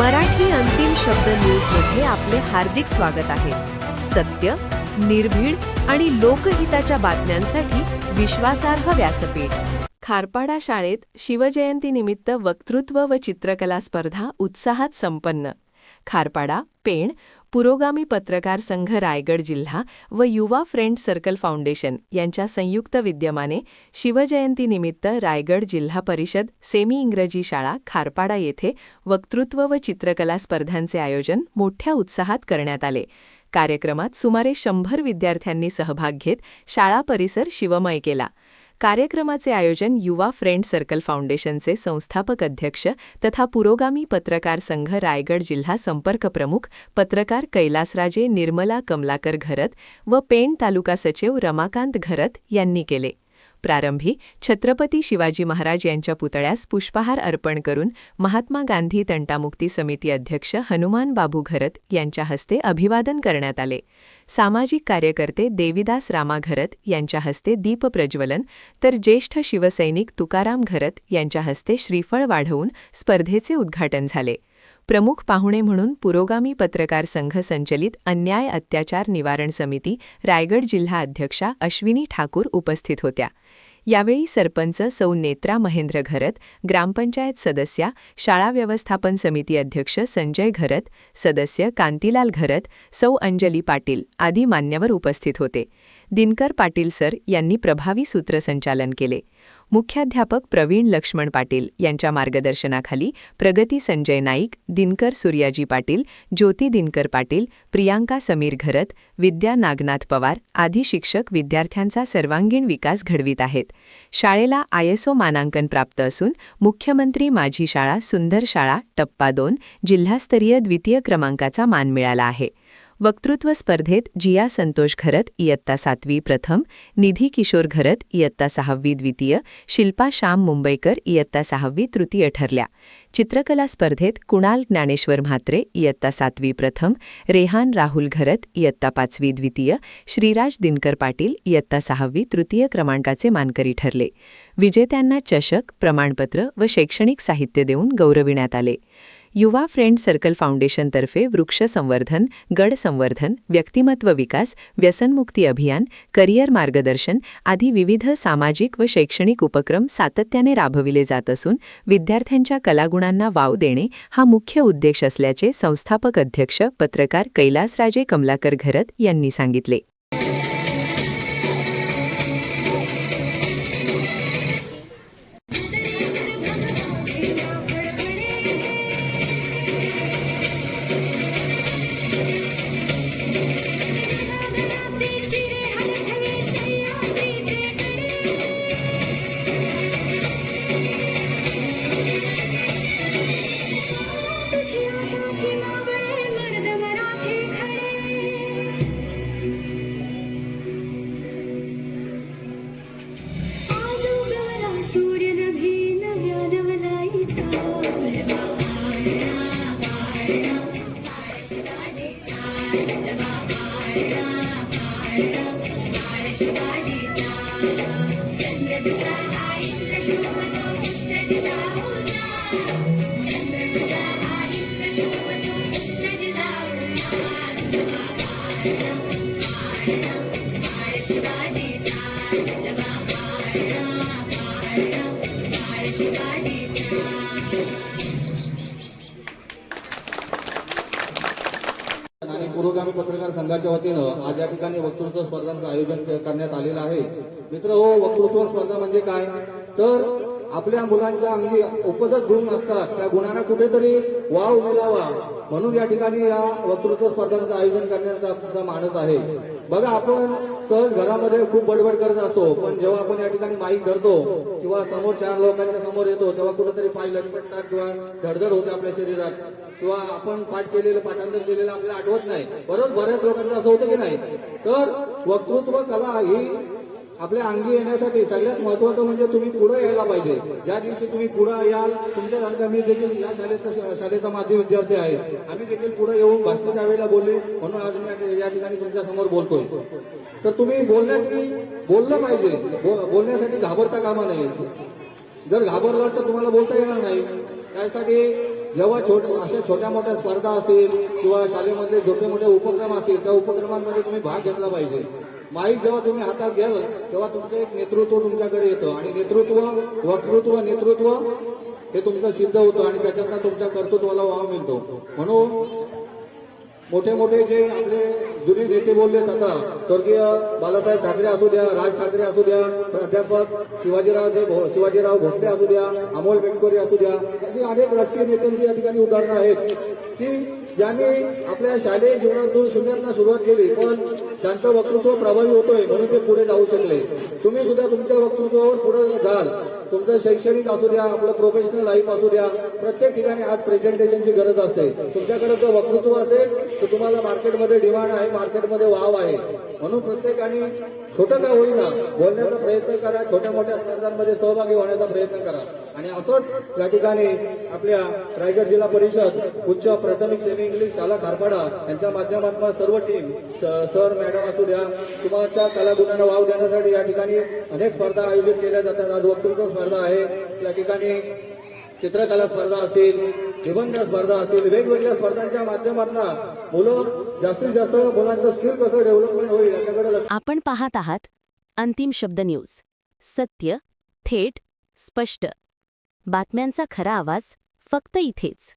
मराठी अंतिम शब्द न्यूजमध्ये आपले हार्दिक स्वागत आहे. सत्य निर्भीड आणि लोकहिताच्या बातम्यांसाठी विश्वासार्ह व्यासपीठ. खारपाडा शाळेत शिवजयंतीनिमित्त वक्तृत्व व चित्रकला स्पर्धा उत्साहात संपन्न. खारपाडा पेण पुरोगामी पत्रकार संघ रायगड जिल्हा व युवा फ्रेंड सर्कल फाउंडेशन यांच्या संयुक्त विद्यमाने शिवजयंतीनिमित्त रायगड जिल्हा परिषद सेमी इंग्रजी शाळा खारपाडा येथे वक्तृत्व व चित्रकला स्पर्धांचे आयोजन मोठ्या उत्साहात करण्यात आले. कार्यक्रमात सुमारे शंभर विद्यार्थ्यांनी सहभाग घेत शाळा परिसर शिवमय केला. कार्यक्रमाचे आयोजन युवा फ्रेंड सर्कल फाउंडेशनचे संस्थापक अध्यक्ष तथा पुरोगामी पत्रकार संघ रायगड जिल्हा संपर्क प्रमुख पत्रकार कैलासराजे निर्मला कमलाकर घरत व पेण तालुका सचिव रमाकांत घरत यांनी केले. प्रारंभी छत्रपती शिवाजी महाराज यांच्या पुतळ्यास पुष्पहार अर्पण करून महात्मा गांधी तंटामुक्ती समिती अध्यक्ष हनुमान बाबू घरत यांच्या हस्ते अभिवादन करण्यात आले. सामाजिक कार्यकर्ते देविदास रामा घरत यांच्या हस्ते दीपप्रज्वलन तर ज्येष्ठ शिवसैनिक तुकाराम घरत यांच्या हस्ते श्रीफळ वाढवून स्पर्धेचे उद्घाटन झाले. प्रमुख पाहुणे म्हणून पुरोगामी पत्रकार संघ संचलित अन्याय अत्याचार निवारण समिती रायगड जिल्हा अध्यक्षा अश्विनी ठाकूर उपस्थित होत्या. यावेळी सरपंच सौ नेत्रा महेंद्र घरत ग्रामपंचायत सदस्या शाळा व्यवस्थापन समिती अध्यक्ष संजय घरत सदस्य कांतीलाल घरत सौ अंजली पाटील आदी मान्यवर उपस्थित होते. दिनकर पाटील सर यांनी प्रभावी सूत्रसंचालन केले. मुख्याध्यापक प्रवीण लक्ष्मण पाटील यांच्या मार्गदर्शनाखाली प्रगती संजय नाईक दिनकर सूर्याजी पाटील ज्योती दिनकर पाटील प्रियांका समीर घरत विद्या नागनाथ पवार आदी शिक्षक विद्यार्थ्यांचा सर्वांगीण विकास घडवित आहेत. शाळेला आयएसओ मानांकन प्राप्त असून मुख्यमंत्री माझी शाळा सुंदर शाळा टप्पा दोन जिल्हास्तरीय द्वितीय क्रमांकाचा मान मिळाला आहे. वक्तृत्व स्पर्धेत जिया संतोष घरत इयत्ता सातवी प्रथम निधी किशोर घरत इयत्ता सहावी द्वितीय शिल्पा श्याम मुंबईकर इयत्ता सहावी तृतीय ठरल्या. चित्रकला स्पर्धेत कुणाल ज्ञानेश्वर म्हात्रे इयत्ता सातवी प्रथम रेहान राहुल घरत इयत्ता पाचवी द्वितीय श्रीराज दिनकर पाटील इयत्ता सहावी तृतीय क्रमांकाचे मानकरी ठरले. विजेत्यांना चषक प्रमाणपत्र व शैक्षणिक साहित्य देऊन गौरविण्यात आले. युवा फ्रेंड सर्कल फाउंडेशनतर्फे वृक्ष संवर्धन गड संवर्धन व्यक्तिमत्व विकास व्यसनमुक्ती अभियान करिअर मार्गदर्शन आदी विविध सामाजिक व शैक्षणिक उपक्रम सातत्याने राबविले जात असून विद्यार्थ्यांच्या कलागुणांना वाव देणे हा मुख्य उद्देश असल्याचे संस्थापक अध्यक्ष पत्रकार कैलासराजे कमलाकर घरत यांनी सांगितले. संघाच्या वतीनं आज या ठिकाणी वक्तृत्व स्पर्धांचं आयोजन करण्यात आलेलं आहे. मित्र हो वक्तृत्व स्पर्धा म्हणजे काय? तर आपल्या मुलांच्या अंगी उपजत गुण असतात त्या गुणांना कुठेतरी वाव मिळावा. म्हणून या ठिकाणी या वक्तृत्व स्पर्धांचं आयोजन करण्याचा आमचा मानस आहे. बघा आपण सहज घरामध्ये खूप बडबड करत असतो. पण जेव्हा आपण या ठिकाणी माईक धरतो किंवा समोर चार लोकांच्या समोर येतो तेव्हा कुठेतरी पाय लटपटतात किंवा धडधड होते आपल्या शरीरात. किंवा आपण पाठ केलेलं पाठांतर केलेलं आपल्याला आठवत नाही. बरोबर बऱ्याच लोकांचं असं होतं की नाही? तर वक्तृत्व कला ही आपल्या अंगी येण्यासाठी सगळ्यात महत्वाचं म्हणजे तुम्ही पुढे यायला पाहिजे. ज्या दिवशी तुम्ही पुढे याल तुमच्यासारखा मी देखील या शाळेचा शाळेचा माझे विद्यार्थी आहे. आम्ही देखील पुढे येऊन भाषण त्यावेळेला बोलले. म्हणून आज मी या ठिकाणी तुमच्यासमोर बोलतोय. तर तुम्ही बोलण्याची बोललं पाहिजे. बो- बोलण्यासाठी घाबरता कामा नाही जर घाबरला तर तुम्हाला बोलता येणार नाही. त्यासाठी जेव्हा छोटे अशा छोट्या मोठ्या स्पर्धा असतील किंवा शाळेमधले छोटे मोठे उपक्रम असतील त्या उपक्रमांमध्ये तुम्ही भाग घेतला पाहिजे. माईक जेव्हा तुम्ही हातात घ्याल तेव्हा तुमचं एक नेतृत्व तुमच्याकडे येतं. आणि नेतृत्व वक्तृत्व नेतृत्व हे तुमचं सिद्ध होतं आणि त्याच्यातनं तुमच्या कर्तृत्वाला वाव मिळतो. म्हणून मोठे मोठे जे आपले जुने नेते बोललेत आता स्वर्गीय बालासाहेब ठाकरे असू द्या राज ठाकरे असू द्या प्राध्यापक शिवाजीराव जे भो- शिवाजीराव भोसले असू द्या अमोल बेनकोरी असू द्या अशी अनेक राजकीय नेत्यांची या ठिकाणी उदाहरणं आहेत. की ज्यांनी आपल्या शालेय जीवनातून शून्यातनं सुरुवात केली पण त्यांचं वक्तृत्व प्रभावी होतोय म्हणून ते पुढे जाऊ शकले. तुम्ही सुद्धा तुमच्या वक्तृत्वावर पुढे जाल. तुमचं शैक्षणिक असू द्या आपलं प्रोफेशनल लाईफ असू द्या प्रत्येक ठिकाणी आज प्रेझेंटेशनची गरज असते. तुमच्याकडे जर वक्तृत्व असेल तर तुम्हाला मार्केटमध्ये डिमांड आहे मार्केटमध्ये वाव आहे. म्हणून प्रत्येकाने छोटं का होईना बोलण्याचा प्रयत्न करा छोट्या मोठ्या स्पर्धांमध्ये सहभागी होण्याचा प्रयत्न करा. आणि असंच या ठिकाणी आपल्या रायगड जिल्हा परिषद उच्च प्राथमिक सेमी इंग्लिश शाळा खारपाडा यांच्या माध्यमातून सर्व टीम सर मॅडम असू द्या तुमच्या कलागुणांना वाव देण्यासाठी या ठिकाणी अनेक स्पर्धा आयोजित केल्या जातात. आज वक्तृत्व स्पर्धा आहे. या ठिकाणी चित्रकला स्पर्धा असतील निबंध स्पर्धा असतील वेगवेगळ्या स्पर्धांच्या माध्यमातून मुलं जास्तीत जास्त मुलांचं स्किल कसं डेव्हलपमेंट होईल याच्याकडे आपण पाहत आहात अंतिम शब्द न्यूज. सत्य थेट स्पष्ट. बातम्यांचा खरा आवाज फक्त इथेच.